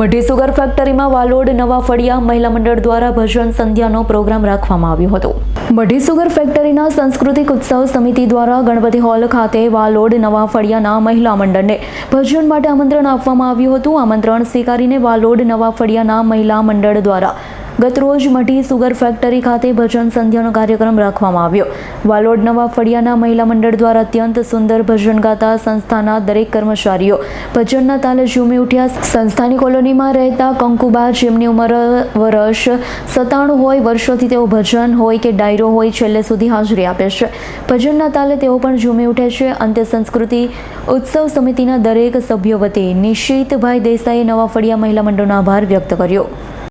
મઢી sugar ફેક્ટરીમાં વાલોડ નવા ફળિયા મહિલા મંડળ દ્વારા ભજન સંધ્યાનો પ્રોગ્રામ રાખવામાં આવ્યો હતો. મઢી સુગર ફેક્ટરીના સાંસ્કૃતિક ઉત્સવ સમિતિ દ્વારા ગણપતિ હોલ ખાતે વાલોડ નવા ફળિયાના મહિલા મંડળને ભજન માટે આમંત્રણ આપવામાં આવ્યું હતું. આમંત્રણ સ્વીકારીને વાલોડ નવા ફળિયાના મહિલા મંડળ દ્વારા ગતરોજ મઢી સુગર ફેક્ટરી ખાતે ભજન સંધ્યાનો કાર્યક્રમ રાખવામાં આવ્યો. વાલોડ નવા ફળિયાના મહિલા મંડળ દ્વારા અત્યંત સુંદર ભજન ગાતા સંસ્થાના દરેક કર્મચારીઓ ભજનના તાલે ઝૂમી ઉઠ્યા. સંસ્થાની કોલોનીમાં રહેતા કંકુબા, જેમની ઉંમર વર્ષ સત્તાણું હોય, વર્ષોથી તેઓ ભજન હોય કે ડાયરો હોય, છેલ્લે સુધી હાજરી આપે છે. ભજનના તાલે તેઓ પણ ઝૂમી ઉઠે છે. અંતે સંસ્કૃતિ ઉત્સવ સમિતિના દરેક સભ્યો વતી નિશિતભાઈ દેસાઈએ નવા ફળિયા મહિલા મંડળનો આભાર વ્યક્ત કર્યો.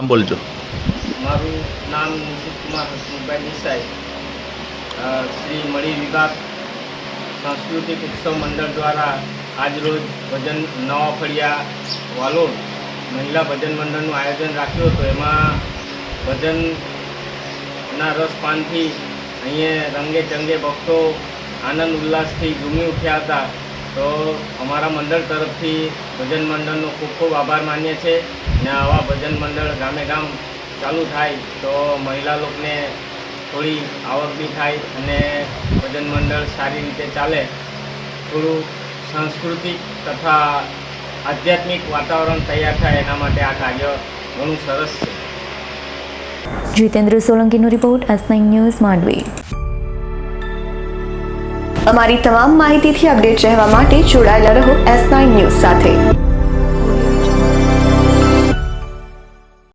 બોલજો. મારું નામ નિશિત કુમાર હસમુખભાઈ દેસાઈ. શ્રી મળી વિભાગ સાંસ્કૃતિક ઉત્સવ મંડળ દ્વારા આજરોજ ભજન નવા ફળિયા વાલોડ મહિલા ભજન મંડળનું આયોજન રાખ્યું હતું. એમાં ભજનના રસપાનથી અહીંયા રંગે ચંગે ભક્તો આનંદ ઉલ્લાસથી ઝૂમી ઉઠ્યા હતા. તો અમારા મંડળ તરફથી ભજન મંડળનો ખૂબ ખૂબ આભાર માનીએ છીએ. ને આવા ભજન મંડળ ગામે ગામ ચાલુ થાય તો મહિલા લોકોને થોડી આવક બી થાય અને ભજન મંડળ સારી રીતે ચાલે. થોડું સાંસ્કૃતિક તથા આધ્યાત્મિક વાતાવરણ તૈયાર થાય એના માટે આ કાર્ય ઘણું સરસ છે. Jitendra સોલંકીનો report S nine news Mandvi. અમારી તમામ માહિતીથી અપડેટ રહેવા માટે જોડાયેલા રહો એસ નાઇન ન્યૂઝ સાથે.